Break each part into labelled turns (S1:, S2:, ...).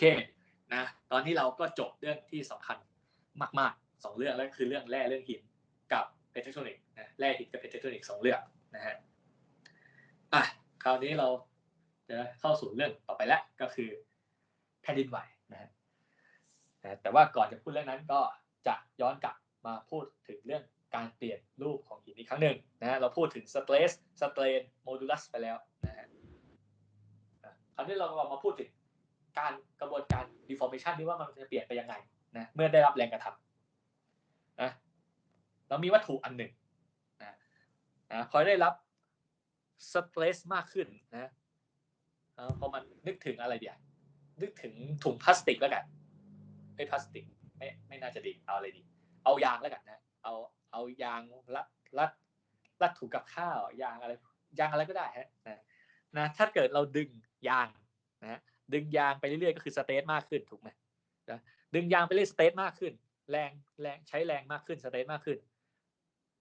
S1: เคนะตอนนี้เราก็จบเรื่องที่สำคัญมากๆสองเรื่องแล้วคือเรื่องแร่เรื่องหินกับเพทรทรอนิกนะแร่หินกับเพทรทรอนิกสองเรื่องนะฮะอะคราวนี้เราจะเข้าสู่เรื่องต่อไปแล้วก็คือแผ่นดินไหวนะฮะแต่ว่าก่อนจะพูดเรื่องนั้นก็จะย้อนกลับมาพูดถึงเรื่องการเปลี่ยนรูปของหินอีกครั้งหนึ่งนะเราพูดถึงสเตรสสเตรนโมดูลัสไปแล้วนะฮะคราวนี้เรามาพูดถึง การกระบวนการ deformation ที่ว่ามันจะเปลี่ยนไปยังไงนะเมื่อได้รับแรงกระทำนะเรามีวัตถุอันหนึ่งนะนะพอได้รับสเตรสมากขึ้นนะพอมันนึกถึงอะไรเดียวนึกถึงถุงพลาสติกแล้วกันไม่พลาสติกไม่ไม่น่าจะดีเอาอะไรดี เอายางแล้วกันนะ เอาเอายางรัดรัดรัดถุงกับข้าวยางอะไรยางอะไรก็ได้ฮะนะนะถ้าเกิดเราดึงยางนะ ดึงยางไปเรื่อยๆก็คือสเตทมากขึ้นถูกไหมนะดึงยางไปเรื่อยสเตทมากขึ้น แรงแรงใช้แรงมากขึ้นสเตทมากขึ้น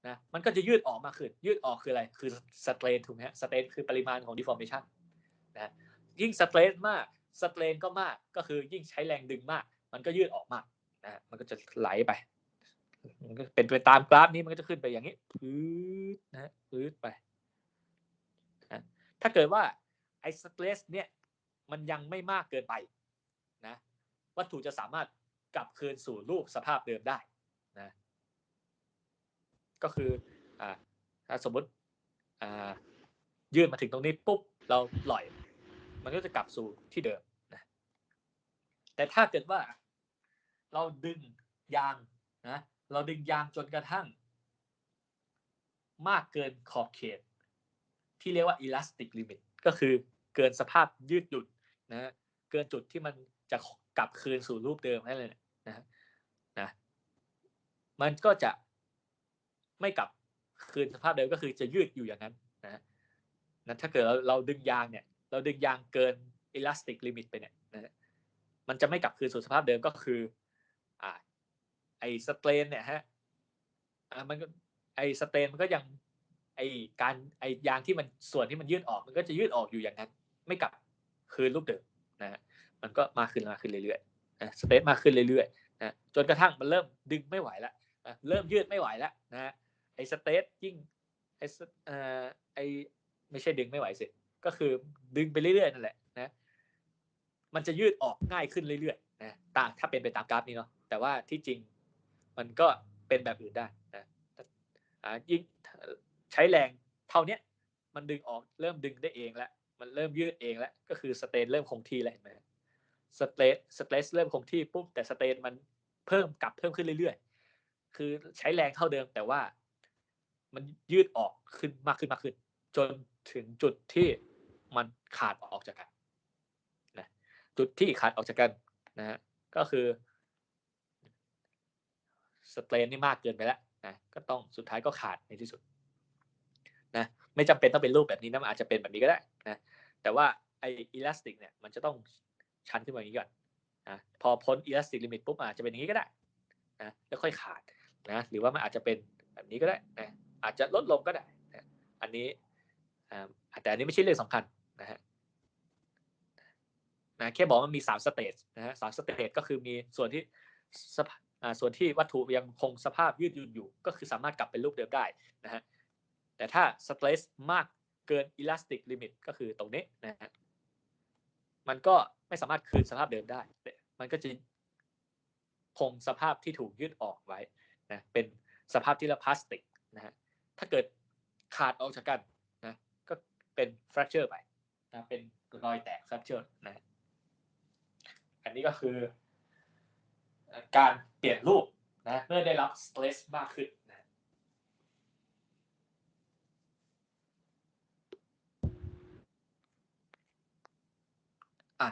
S1: นะมันก็จะยืดออกมากขึ้น ยืดออกคืออะไรคือสเตรนถูกไหมฮะสเตทคือปริมาณของ deformation นะยิ่งสเตรนมากสเตรนก็มากก็คือยิ่งใช้แรงดึงมาก มันก็ยืดออกมากนะมันก็จะไหลไปมันก็เป็นไปตามกราฟนี้มันก็จะขึ้นไปอย่างนี้พื้นนะพื้นไปนะถ้าเกิดว่าไอ้สเตรสเนี่ย มันยังไม่มากเกินไปนะวัตถุจะสามารถกลับคืนสู่รูปสภาพเดิมได้นะก็คืออ่าถ้าสมมติอ่ายื่นมาถึงตรงนี้ปุ๊บเราปล่อย มันก็จะกลับสู่ที่เดิมนะแต่ถ้าเกิดว่าเราดึงยางนะเราดึงยางจนกระทั่ง มากเกินขอบเขต ที่เรียกว่า elastic limit ก็คือเกินสภาพยืดหยุ่น นะเกินจุดที่มันจะกลับคืนสู่รูปเดิมนั่นเลยนะนะมันก็จะไม่กลับคืนสภาพเดิมก็คือจะยืดอยู่อย่างนั้นนะนะถ้าเกิดเราเราดึงยางเนี่ย เราดึงยางเกิน elastic limit ไปเนี่ยนะมันจะไม่กลับคืนสู่สภาพเดิมก็คืออ่าไอสเตรนเนี่ยฮะอ่ามันก็ไอสเตรนมันก็ยังไอการไอยางที่มันส่วนที่มันยืดออกมันก็จะยืดออกอยู่อย่างนั้น ไม่กลับ คืนรูปเดิมนะฮะมันก็มาขึ้นมาขึ้นเรื่อยๆนะสเตรนมาขึ้นเรื่อยๆนะจนกระทั่งมันเริ่มดึงไม่ไหวแล้วนะเริ่มยืดไม่ไหวแล้วนะไอ้สเตรนยิ่งไอ้เอ่อไอ้ไม่ใช่ดึงไม่ไหวสิก็คือดึงไปเรื่อยๆนั่นแหละนะมันจะยืดออกง่ายขึ้นเรื่อยๆนะตามถ้าเป็นไปตามกราฟนี้เนาะแต่ว่าที่จริงมันก็เป็นแบบอื่นได้นะอ่ายิ่งใช้แรงเท่านี้มันดึงออกเริ่มดึงได้เองแล้ว มันเริ่มยืดเองแล้วก็คือสเตนเริ่มคงที่แล้วเห็นไหมสเตนสเตสเริ่มคงที่ปุ๊บแต่สเตนมันเพิ่มกลับเพิ่มขึ้นเรื่อยๆ คือใช้แรงเท่าเดิมแต่ว่ามันยืดออกขึ้นมากขึ้นมากขึ้น จนถึงจุดที่มันขาดออกจากกันนะจุดที่ขาดออกจากกันนะฮะก็คือสเตรนนี่มากเกินไปแล้วนะก็ต้องสุดท้ายก็ขาดในที่สุดนะไม่จำเป็นต้องเป็นรูปแบบนี้นะอาจจะเป็นแบบนี้ก็ได้ นะแต่ว่าไออิลาสติกเนี่ยมันจะต้องชันขึ้นมาอย่างนี้ก่อนนะพอพ้นอิลาสติกลิมิตปุ๊บอาจจะเป็นอย่างนี้ก็ได้นะแล้วค่อยขาดนะหรือว่ามันอาจจะเป็นแบบนี้ก็ได้นะอาจจะลดลงก็ได้นะอันนี้อแต่อันนี้ไม่ใช่เรื่องสำคัญนะฮะนะแค่บอกมันมีสามสเตจนะฮะสามสเตจก็คือมีส่วนที่ส่วนที่วัตถุยังคงสภาพยืดหยุ่นอยู่ ก็คือสามารถกลับเป็นรูปเดิมได้นะฮะแต่ถ้าสเตรสมาก เกินอิลาสติกลิมิตก็คือตรงนี้นะฮะมันก็ไม่สามารถคืนสภาพเดิมได้ มันก็จะคงสภาพที่ถูกยืดออกไว้นะเป็นสภาพที่ละพลาสติกนะฮะถ้าเกิดขาดออกจากกันนะก็เป็น fracture ไปนะเป็นรอยแตก fracture นะอันนี้ก็คือ การเปลี่ยนรูปนะเมื่อได้รับสเตรสมากขึ้นนะอะ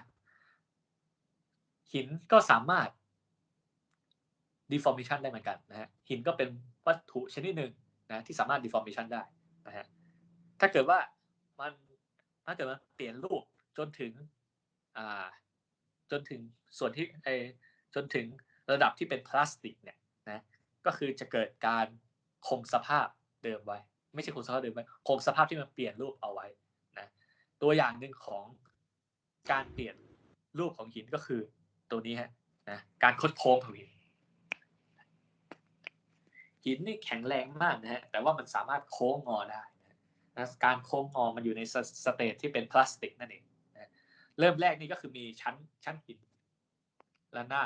S1: หินก็สามารถ deformation ได้เหมือนกันนะฮะหินก็เป็นวัตถุชนิดหนึ่งนะที่สามารถ deformation ได้นะฮะถ้าเกิดว่ามันถ้าเกิดมันเปลี่ยนรูปจนถึงอ่าจนถึงส่วนที่ไอจนถึงระดับที่เป็นพลาสติกเนี่ยนะก็คือจะเกิดการคงสภาพเดิมไว้ ไม่ใช่คงสภาพเดิมไว้คงสภาพที่มันเปลี่ยนรูปเอาไว้นะตัวอย่างหนึ่งของการเปลี่ยนรูปของหินก็คือ ตัวนี้ฮะนะการคดโค้งของหินหินนี่แข็งแรงมากนะฮะแต่ว่ามันสามารถโค้งงอได้นะการโค้งงอมันอยู่ในสเตจที่เป็นพลาสติกนั่นเองนะเริ่มแรกนี่ก็คือมีชั้นชั้นหินและหน้า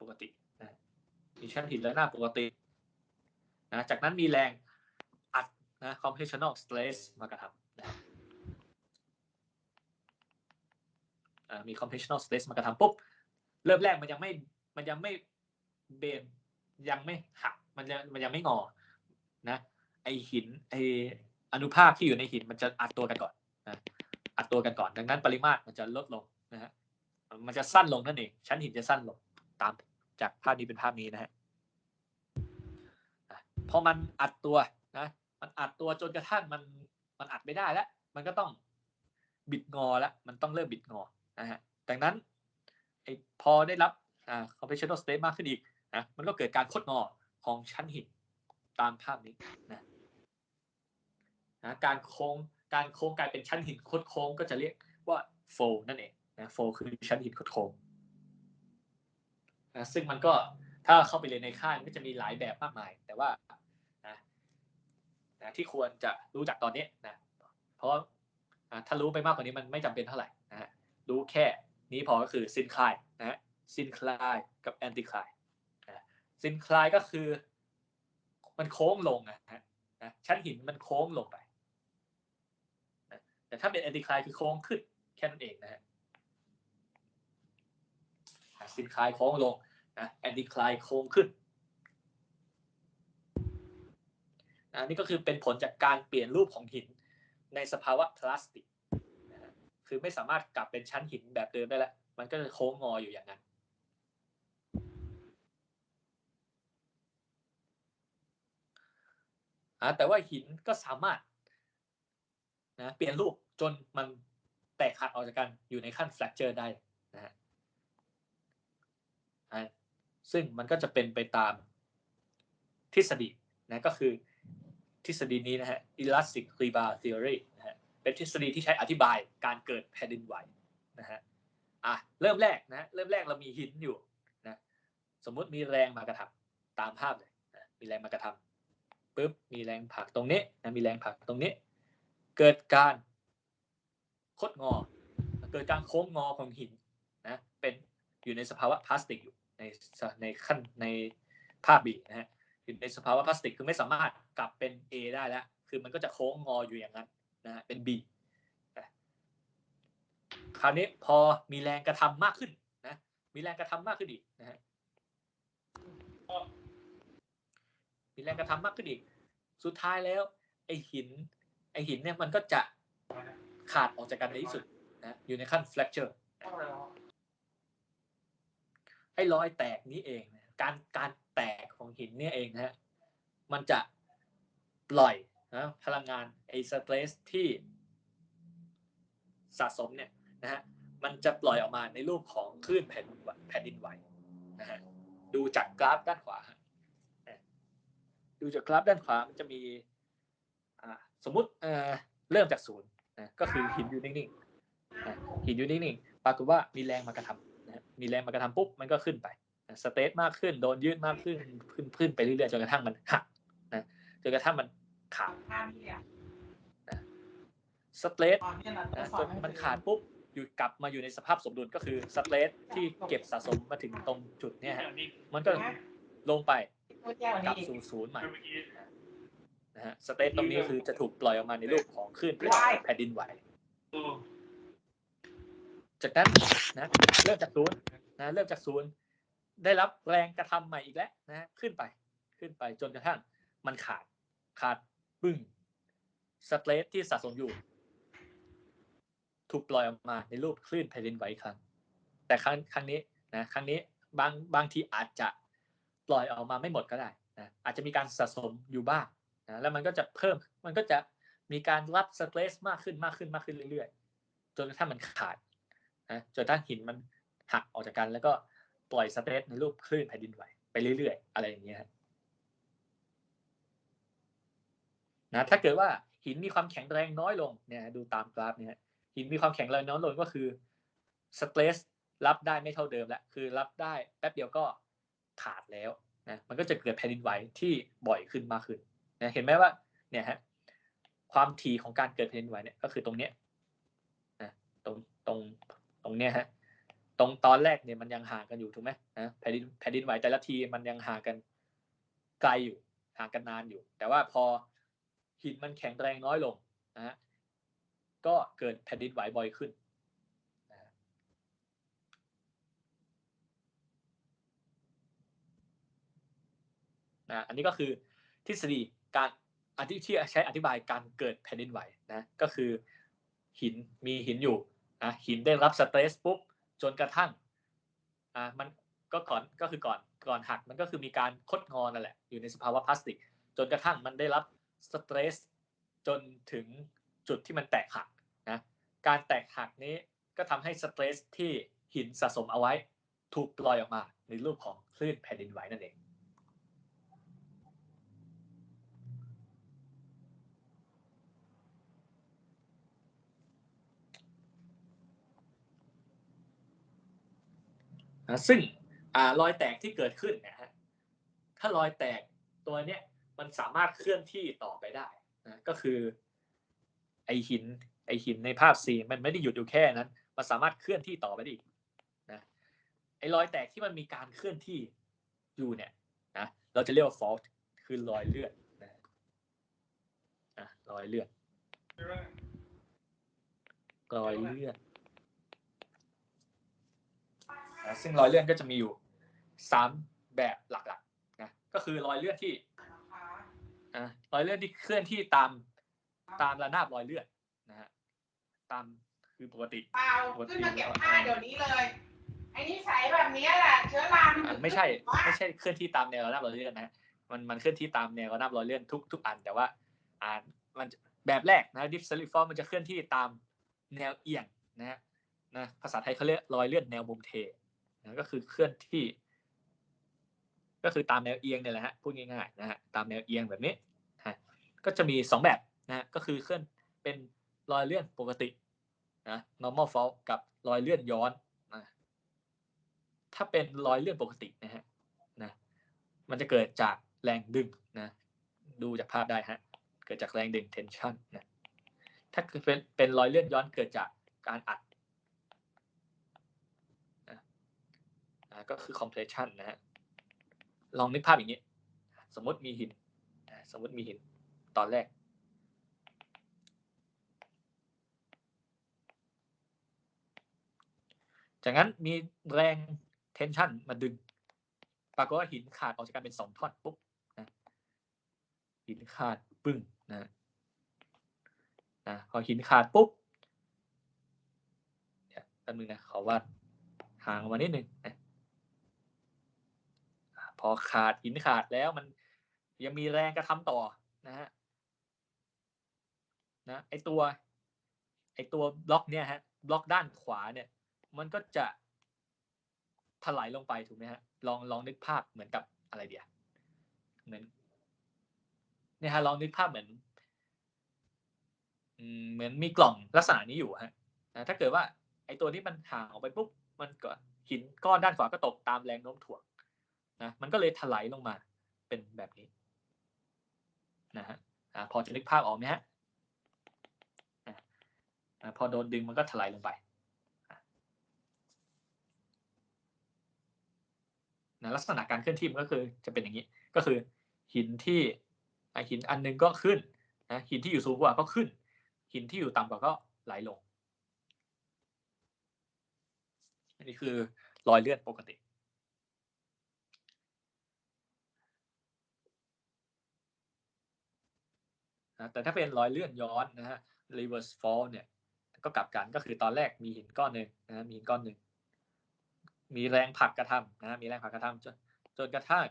S1: ปกตินะมีชั้นหินและหน้าปกตินะจากนั้นมีแรงอัดนะ computational stress มากระทำนะมี computational stress มากระทำปุ๊บ เริ่มแรกมันยังไม่มันยังไม่เบนยังไม่หักมันยังมันยังไม่งอ นะ ไอหินไออนุภาคที่อยู่ในหินมันจะอัดตัวกันก่อนนะอัดตัวกันก่อน ดังนั้นปริมาตรมันจะลดลงนะฮะมันจะสั้นลงนั่นเองชั้นหินจะสั้นลงตามจากภาพนี้เป็นภาพนี้นะฮะพอมันอัดตัวนะมันอัดตัวจนกระทั่งมันมันอัดไม่ได้แล้ว มันก็ต้องบิดงอแล้ว มันต้องเริ่มบิดงอนะฮะดังนั้น ไอพอได้รับอ่า computational state มากขึ้นอีกนะมันก็เกิดการคดงอของชั้นหินตามภาพนี้นะนะการโค้งการโค้งกลายเป็นชั้นหินคดโค้งก็จะเรียกว่าโฟนั่นเองนะโฟคือชั้นหินคดโค้งนะซึ่งมันก็ถ้าเข้าไปเรียนในค่ายมันก็จะมีหลายแบบมากมาย แต่ว่านะนะที่ควรจะรู้จักตอนนี้นะเพราะถ้ารู้ไปมากกว่านี้มันไม่จำเป็นเท่าไหร่นะฮะรู้แค่ นี้พอก็คือซินคลายนะฮะซินคลายกับแอนติคลายซินคลายก็คือ มันโค้งลงนะฮะชั้นหินมันโค้งลงไป แต่ถ้าเป็นแอนติคลายคือโค้งขึ้นแค่นั้นเองนะฮะซินคลายโค้งลงนะแอนติคลายโค้งขึ้นอันนี้ก็คือเป็นผลจากการเปลี่ยนรูปของหินในสภาวะพลาสติก คือไม่สามารถกลับเป็นชั้นหินแบบเดิมได้แล้ว มันก็จะโค้งงออยู่อย่างนั้น แต่ว่าหินก็สามารถนะเปลี่ยนรูปจนมันแตกหักออกจากกันอยู่ในขั้น fracture ได้นะฮะซึ่งมันก็จะเป็นไปตามทฤษฎีนะก็คือทฤษฎีนี้นะฮะ elastic rebar theory นะฮะ เป็นทฤษฎีที่ใช้อธิบายการเกิดแผ่นดินไหวนะฮะอะเริ่มแรกนะเริ่มแรกเรามีหินอยู่นะสมมุติมีแรงมากระทำตามภาพเลยนะมีแรงมากระทำปุ๊บมีแรงผลักตรงนี้นะมีแรงผลักตรงนี้ เกิดการคดงอ เกิดการโค้งงอของหินนะเป็นอยู่ในสภาวะพลาสติกอยู่ในในขั้นในภาพบีนะฮะอยู่ในสภาวะพลาสติกคือไม่สามารถกลับเป็น A ได้แล้วคือมันก็จะโค้งงออยู่อย่างนั้น นะฮะเป็น B คราวนี้พอมีแรงกระทำมากขึ้นนะมีแรงกระทำมากขึ้นอีกนะฮะมีแรงกระทำมากขึ้นอีก สุดท้ายแล้ว ไอหิน ไอหินเนี่ยมันก็จะขาดออกจากกันในที่สุดนะอยู่ในขั้น fracture ไอ้รอยแตกนี้เองนะการการแตกของหินเนี่ยเองนะฮะมันจะปล่อย นะพลังงานไอ้สเตรสที่สะสมเนี่ยนะฮะมันจะปล่อยออกมาในรูปของคลื่นแผ่นแผ่นดินไหวนะฮะดูจากกราฟด้านขวาดูจากกราฟด้านขวามันจะมีสมมุติเริ่มจากศูนย์ก็คือหินอยู่นิ่งๆหินอยู่นิ่งๆปรากฏว่ามีแรงมากระทำนะมีแรงมากระทำปุ๊บมันก็ขึ้นไปสเตทมากขึ้นโดนยืดมากขึ้นขึ้นขึ้นไปเรื่อยๆจนกระทั่งมันหักนะจนกระทั่งมัน ขาดสเตทจนมันขาดปุ๊บอยู่กลับมาอยู่ในสภาพสมดุลก็คือสเตทที่เก็บสะสมมาถึงตรงจุดเนี้ยฮะมันก็ลงไปกลับสู่ศูนย์ใหม่นะฮะสเตทตรงนี้คือจะถูกปล่อยออกมาในรูปของคลื่นแผ่นดินไหวจากนั้นนะเริ่มจากศูนย์นะเริ่มจากศูนย์ได้รับแรงกระทำใหม่อีกแล้วนะขึ้นไปขึ้นไปจนกระทั่งมันขาดขาด ปึ้งสเตรสที่สะสมอยู่ ถูกปล่อยออกมาในรูปคลื่นแผ่นดินไหวครั้ง แต่ครั้งครั้งนี้นะครั้งนี้บางบางทีอาจจะปล่อยออกมาไม่หมดก็ได้นะอาจจะมีการสะสมอยู่บ้างนะแล้วมันก็จะเพิ่มมันก็จะมีการรับสเตรสมากขึ้นมากขึ้นมากขึ้นเรื่อยๆ จนกระทั่งมันขาดนะจนกระทั่งหินมันหักออกจากกัน แล้วก็ปล่อยสเตทในรูปคลื่นแผ่นดินไหวไปเรื่อยๆ อะไรอย่างเงี้ย นะถ้าเกิดว่าหินมีความแข็งแรงน้อยลงเนี่ยดูตามกราฟเนี่ยหินมีความแข็งแรงน้อยลงก็คือสเตรสรับได้ไม่เท่าเดิมแล้วคือรับได้แป๊บเดียวก็ขาดแล้วนะมันก็จะเกิดแผ่นดินไหวที่บ่อยขึ้นมากขึ้นนะเห็นไหมว่าเนี่ยฮะความถี่ของการเกิดแผ่นดินไหวเนี่ยก็คือตรงเนี้ยนะตรงตรงตรงเนี้ยฮะตรงตอนแรกเนี่ยมันยังห่างกันอยู่ถูกไหมนะแผ่นดินแผ่นดินไหวแต่ละทีมันยังห่างกันไกลอยู่ห่างกันนานอยู่ แต่ว่าพอ หินมันแข็งแรงน้อยลงนะฮะก็เกิดแผ่นดินไหวบ่อยขึ้นนะอันนี้ก็คือทฤษฎีการอธิที่ใช้อธิบายการเกิดแผ่นดินไหวนะก็คือหินมีหินอยู่นะหินได้รับสเตรสปุ๊บจนกระทั่งอ่ามันก็ก่อนก็คือก่อนก่อนหักมันก็คือมีการคดงอนั่นแหละอยู่ในสภาวะพลาสติก จนกระทั่งมันได้รับ สเตรสจนถึงจุดที่มันแตกหักนะการแตกหักนี้ก็ทำให้สเตรสที่หินสะสมเอาไว้ ถูกปล่อยออกมาในรูปของคลื่นแผ่นดินไหวนั่นเองนะซึ่งอ่ารอยแตกที่เกิดขึ้นนะฮะถ้ารอยแตกตัวเนี้ย มันสามารถเคลื่อนที่ต่อไปได้นะก็คือ ไอหิน ไอหินในภาพซีมันไม่ได้หยุดอยู่แค่นั้น มันสามารถเคลื่อนที่ต่อไปได้อีกนะไอรอยแตกที่มันมีการเคลื่อนที่อยู่เนี่ยนะเราจะเรียกว่า fault คือรอยเลือดนะอะรอยเลือดรอยเลือดนะซึ่งรอยเลื่อนก็จะมีอยู่สามแบบหลักๆนะก็คือรอยเลื่อนที่ นะรอยเลื่อนที่เคลื่อนที่ตามตามระนาบรอยเลื่อนนะฮะตามคือปกติ
S2: เปล่าขึ้นมาเก็บผ้าเดี๋ยวนี้เลยไอ้นี่ใส่แบบนี้แหละเชื้อรามัน
S1: อะไม่ใช่ไม่ใช่เคลื่อนที่ตามแนวระนาบรอยเลื่อนนะมันมันเคลื่อนที่ตามแนวระนาบรอยเลื่อนทุกทุกอัน แต่ว่าอ่ามันแบบแรกนะดิฟซลิฟอร์มันจะเคลื่อนที่ตามแนวเอียงนะฮะนะภาษาไทยเขาเรียกรอยเลื่อนแนวมุมเทนะก็คือเคลื่อนที่ ก็คือตามแนวเอียงเนี่ยแหละฮะพูดง่ายๆนะฮะตามแนวเอียงแบบนี้ฮะก็จะมีสองแบบนะฮะก็คือเคลื่อนเป็นรอยเลื่อนปกตินะ normal fault กับรอยเลื่อนย้อนนะถ้าเป็นรอยเลื่อนปกตินะฮะนะมันจะเกิดจากแรงดึงนะดูจากภาพได้ฮะเกิดจากแรงดึง tension นะถ้าเป็นเป็นรอยเลื่อนย้อนเกิดจากการอัดนะก็คือ compression นะฮะ ลองนึกภาพอย่างนี้ สมมติมีหินสมมติมีหินตอนแรก จากนั้นมีแรง tension มาดึง ปรากฏว่าหินขาดออกจากกันเป็นสองท่อนปุ๊บนะหินขาดปึ้งนะนะพอหินขาดปุ๊บเนี่ยแป๊บนึงนะขอวาดห่างออกมานิดนึงนะ พอขาดหินขาดแล้วมันยังมีแรงกระทำต่อนะฮะนะไอตัว ไอตัวบล็อกเนี่ยฮะบล็อกด้านขวาเนี่ย มันก็จะถลายลงไปถูกไหมฮะลองลองนึกภาพเหมือนกับอะไรเดียวเหมือนเนี่ยฮะลองนึกภาพเหมือนเหมือนมีกล่องลักษณะนี้อยู่ฮะนะถ้าเกิดว่า ไอตัวนี้มันห่างออกไปปุ๊บมันก็หินก้อนด้านขวาก็ตกตามแรงโน้มถ่วง นะมันก็เลยถลายลงมาเป็นแบบนี้นะฮะพอจะนึกภาพออกไหมฮะพอโดนดึงมันก็ถลายลงไปนะลักษณะการเคลื่อนที่มันก็คือจะเป็นอย่างนี้ ก็คือหินที่หินอันนึงก็ขึ้นนะหินที่อยู่สูงกว่าก็ขึ้น หินที่อยู่ต่ำกว่าก็ไหลลง อันนี้คือรอยเลื่อนปกติ นะแต่ถ้าเป็นรอยเลื่อนย้อนนะฮะ reverse fall เนี่ยก็กลับกันก็คือตอนแรกมีหินก้อนหนึ่งนะมีหินก้อนหนึ่งมีแรงผลักกระทำนะมีแรงผลักกระทำจนจนกระทั่ง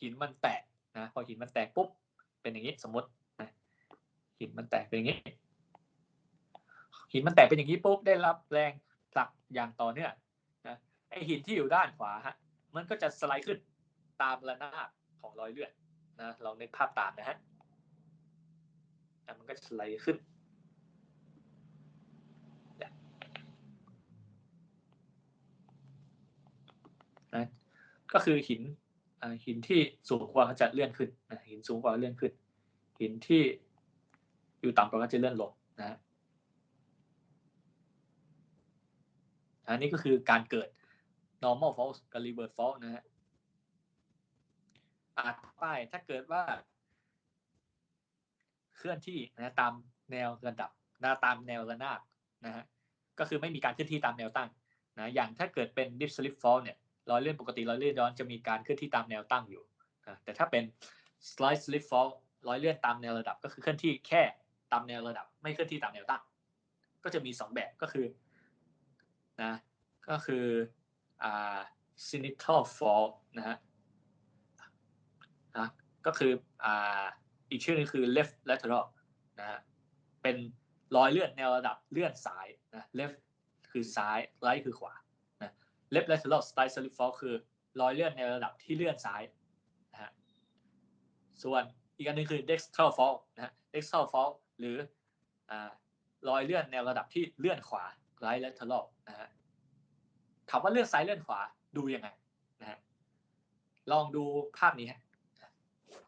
S1: หินมันแตกนะพอหินมันแตกปุ๊บเป็นอย่างนี้สมมตินะหินมันแตกเป็นอย่างนี้ หินมันแตกเป็นอย่างนี้ปุ๊บได้รับแรงผลักอย่างต่อเนื่องนะไอหินที่อยู่ด้านขวาฮะมันก็จะสไลด์ขึ้นตามระนาบของรอยเลื่อนนะลองนึกภาพตามนะฮะ มันก็สไลด์ขึ้น นะ ก็คือหินหินที่สูงกว่าจะเลื่อนขึ้นนะหินสูงกว่าเลื่อนขึ้น หินที่อยู่ต่ำกว่าก็จะเลื่อนลงนะฮะอันนี้ก็คือการเกิด normal fault กับ reverse fault นะฮะอ่าป้ายถ้าเกิดว่า เคลื่อนที่นะตามแนวระดับนะตามแนวระนาบนะฮะก็คือไม่มีการเคลื่อนที่ตามแนวตั้งนะอย่างถ้าเกิดเป็น dip slip fault เนี่ยรอยเลื่อนปกติรอยเลื่อนย้อนจะมีการเคลื่อนที่ตามแนวตั้งอยู่นะแต่ถ้าเป็น slide slip fault รอยเลื่อนตามแนวระดับก็คือเคลื่อนที่แค่ตามแนวระดับ ไม่เคลื่อนที่ตามแนวตั้ง ก็จะมีสองแบบก็คือนะก็คืออ่า cynical fault นะฮะนะก็คืออ่า อีกชื่อหนึงคือ left lateral นะฮะเป็นรอยเลื่อนแนวระดับเลื่อนซ้ายนะ left คือซ้าย right คือขวานะ left lateral slide slip fault คือรอยเลื่อนในระดับที่เลื่อนซ้ายนะฮะส่วนอีกอันหนึงคือ dextral fault นะฮะ dextral fault หรืออ่ารอยเลื่อนแนวระดับที่เลื่อนขวา right lateral นะฮะถามว่าเลื่อนซ้ายเลื่อนขวาดูยังไงนะฮะลองดูภาพนี้ฮะ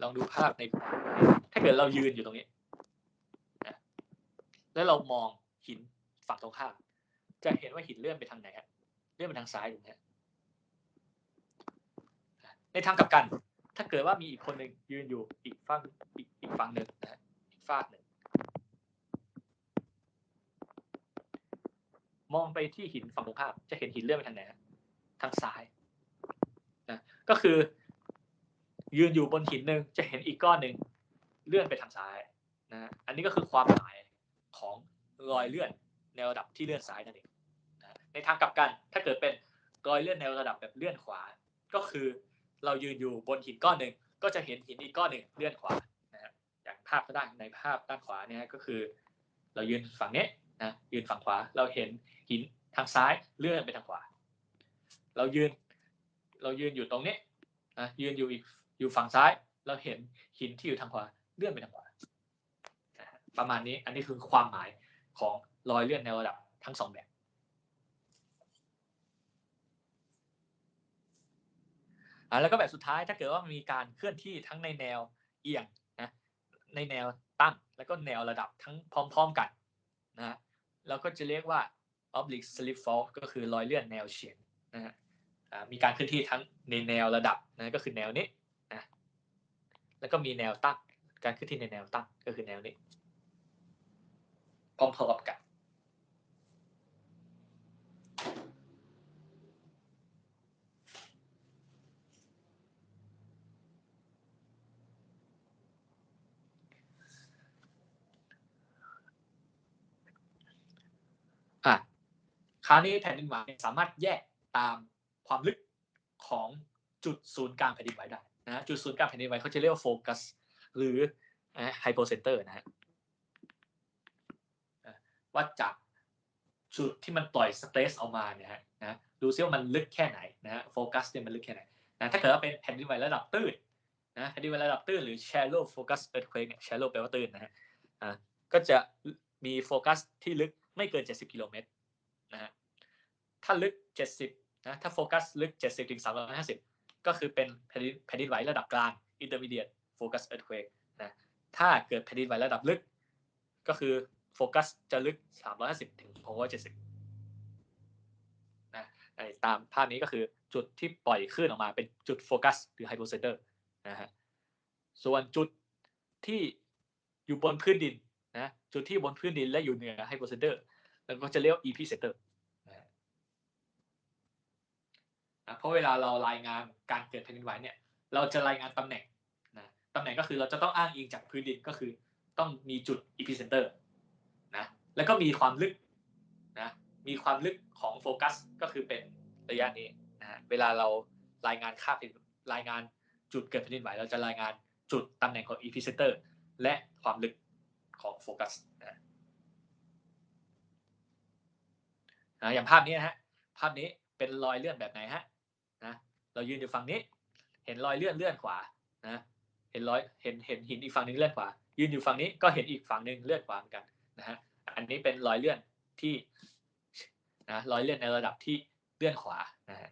S1: ลองดูภาพใน ถ้าเกิดเรายืนอยู่ตรงนี้นะแล้วเรามองหินฝั่งตรงข้ามจะเห็นว่าหินเลื่อนไปทางไหนฮะเลื่อนไปทางซ้ายถูกไหมในทางกลับกัน ถ้าเกิดว่ามีอีกคนหนึ่งยืนอยู่อีกฝั่งอีกอีกฝั่งหนึ่งนะฮะอีกฝากหนึ่งมองไปที่หินฝั่งตรงข้ามจะเห็นหินเลื่อนไปทางไหนทางซ้ายนะก็คือ ยืนอยู่บนหินหนึ่งจะเห็นอีกก้อนหนึ่งเลื่อนไปทางซ้ายนะฮะอันนี้ก็คือความหมายของรอยเลื่อนแนระดับที่เลื่อนซ้ายนั่นเองนะในทางกลับกัน ถ้าเกิดเป็นรอยเลื่อนแนระดับแบบเลื่อนขวา ก็คือเรายืนอยู่บนหินก้อนหนึ่งก็จะเห็นหินอีกก้อนหนึ่งเลื่อนขวานะฮะอย่างภาพก็ได้ในภาพด้านขวาเนี่ยก็คือ เรายืนฝั่งนี้นะยืนฝั่งขวาเราเห็นหินทางซ้ายเลื่อนไปทางขวา เรายืน เรายืนอยู่ตรงนี้นะยืนอยู่อีก อยู่ฝั่งซ้าย เราเห็นหินที่อยู่ทางขวาเลื่อนไปทางขวาประมาณนี้อันนี้คือความหมายของรอยเลื่อนในระดับทั้งสองแบบอ่าแล้วก็แบบสุดท้ายถ้าเกิดว่ามีการเคลื่อนที่ทั้งในแนวเอียงนะในแนวตั้งแล้วก็แนวระดับทั้งพร้อม ๆกันนะเราก็จะเรียกว่า oblique slip fault ก็คือรอยเลื่อนแนวเฉียงนะฮะมีการเคลื่อนที่ทั้งในแนวระดับนะก็คือแนวนี้ แล้วก็มีแนวตั้ง การเคลื่อนที่ในแนวตั้งก็คือแนวนี้พร้อมๆกันอะคราวนี้แผ่นดินไหวสามารถแยกตามความลึกของจุดศูนย์กลางแผ่นดินไหวได้ นะจุดศูนย์กลางแผ่นดินไหวเขาจะเรียกว่าโฟกัสหรือไฮโปเซนเตอร์นะฮะอะวัดจากจุดที่มันปล่อยสเตรสออกมาเนี่ยฮะนะดูซิว่ามันลึกแค่ไหนนะฮะโฟกัสเนี่ยมันลึกแค่ไหนนะถ้าเกิดว่าเป็นแผ่นดินไหวระดับตื้นนะแผ่นดินไหวระดับตื้นหรือ shallow focus earthquake เนี่ย shallow แปลว่าตื้นนะฮะอ่าก็จะมีโฟกัสที่ลึกไม่เกิน 70 กิโลเมตรนะฮะถ้าลึก 70นะถ้าโฟกัสลึก 70ถึง350 ก็คือเป็นแผ่นดินไหวระดับกลาง intermediate focus earthquake นะถ้าเกิดแผ่นดินไหวระดับลึก ก็คือโฟกัสจะลึก 350 ถึง670นะในตามภาพนี้ก็คือจุดที่ปล่อยคลื่นออกมาเป็นจุดโฟกัสหรือไฮโ o เซนเตอร์นะฮะส่วนจุดที่อยู่บนพื้นดินนะจุดที่บนพื้นดินและอยู่เหนือไฮโ o เซนเตอร์แล้วก็จะเรียกว่า EP center นะฮะะเพราะเวลาเรารายงานการเกิดแผ่นดินไหวเนี่ย เราจะรายงานตำแหน่งนะตำแหน่งก็คือเราจะต้องอ้างอิงจากพื้นดินก็คือ ต้องมีจุด epicenter นะแล้วก็มีความลึกนะมีความลึกของโฟกัสก็คือเป็นระยะนี้นะเวลาเรารายงานค่าแผ่นรายงานจุดเกิดแผ่นดินไหวเราจะรายงานจุดตำแหน่งของ epicenter และความลึกของโฟกัสนะอย่างภาพนี้นะฮะภาพนี้เป็นรอยเลื่อนแบบไหนฮะ เรายืนอยู่ฝั่งนี้ เห็นรอยเลื่อนเลื่อนขวานะเห็นรอยเห็นเห็นหินอีกฝั่งหนึงเลื่อนขวา ยืนอยู่ฝั่งนี้ก็เห็นอีกฝั่งหนึ่งเลื่อนขวาเหมือนกันนะฮะอันนี้เป็นรอยเลื่อนที่นะรอยเลื่อนในระดับที่เลื่อนขวานะฮะ